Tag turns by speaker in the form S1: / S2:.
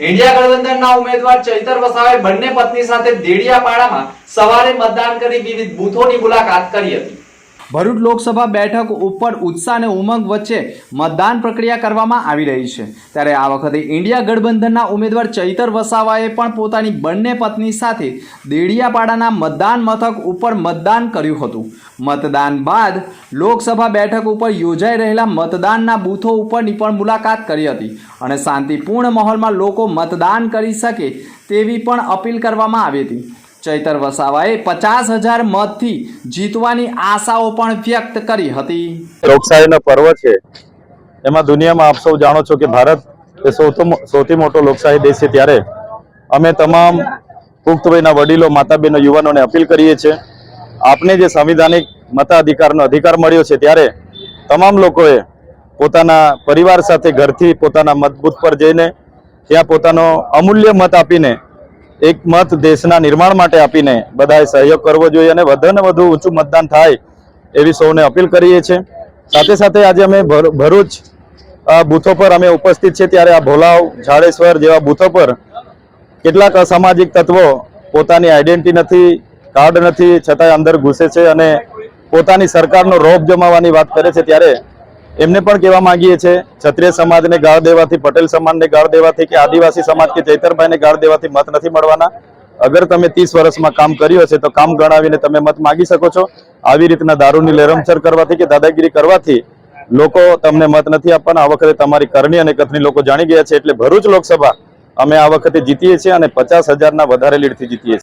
S1: India ગઠબંધનના ઉમેદવાર ચૈતર વસાવે બંને પત્ની સાથે દેડિયાપાડામાં સવારે મતદાન કરી વિવિધ બૂથોની મુલાકાત કરી હતી. ભરૂચ લોકસભા બેઠક ઉપર ઉત્સાહ અને ઉમંગ વચ્ચે મતદાન પ્રક્રિયા કરવામાં આવી રહી છે. ત્યારે આ વખતે ઇન્ડિયા ગઠબંધનના ઉમેદવાર ચૈતર વસાવાએ પણ પોતાની બંને પત્ની સાથે દેડિયાપાડાના મતદાન મથક ઉપર મતદાન કર્યું હતું. મતદાન બાદ લોકસભા બેઠક ઉપર યોજાઈ રહેલા મતદાનના બૂથો ઉપરની પણ મુલાકાત કરી હતી અને શાંતિપૂર્ણ માહોલમાં લોકો મતદાન કરી શકે તેવી પણ અપીલ કરવામાં આવી હતી. ચૈતર વસાવાએ પચાસ હજાર મતથી જીતવાની આશાઓ પણ વ્યક્ત કરી હતી.
S2: લોકશાહીનો પર્વ છે. એમાં દુનિયામાં આપ સૌ જાણો છો કે ભારત એ સૌથી મોટો લોકશાહી દેશ છે ત્યારે અમે તમામ પુખ્તભાઈના વડીલો માતા બહેનો યુવાનોને અપીલ કરીએ છીએ, આપને જે સંવિધાનિક મતાધિકારનો અધિકાર મળ્યો છે ત્યારે તમામ લોકોએ પોતાના પરિવાર સાથે ઘરથી પોતાના મતબૂથ પર જઈને ત્યાં પોતાનો અમૂલ્ય મત આપીને એક મત દેશના નિર્માણ માટે આપીને બધાએ સહયોગ કરવો જોઈએ અને વધુને વધુ ઊંચું મતદાન થાય એવી સૌને અપીલ કરીએ છીએ. સાથે સાથે આજે અમે ભર- ભરૂચ બૂથો પર અમે ઉપસ્થિત છે ત્યારે આ ભોલાવ, ઝાડેશ્વર જેવા બૂથો પર કેટલાક અસામાજિક તત્વો પોતાની આઈડેન્ટિટી નથી, કાર્ડ નથી, છતાંય અંદર ઘૂસે છે અને પોતાની સરકારનો રોપ જમાવવાની વાત કરે છે ત્યારે એમને પણ કહેવા માંગીએ છીએ, ક્ષત્રિય સમાજને ગાળ દેવાથી, પટેલ સમાજને ગાળ દેવાથી કે આદિવાસી સમાજ કે ચૈતરભાઈને ગાળ દેવાથી મત નથી મળવાના. અગર તમે ત્રીસ વર્ષમાં કામ કર્યું હશે તો કામ ગણાવીને તમે મત માગી શકો છો. આવી રીતના દારૂની લેરમછર કરવાથી કે દાદાગીરી કરવાથી લોકો તમને મત નથી આપવાના. આ વખતે તમારી કરણી અને કથની લોકો જાણી ગયા છે. એટલે ભરૂચ લોકસભા અમે આ વખતે જીતીએ છીએ અને પચાસ હજારના વધારે લીડથી જીતીએ છીએ.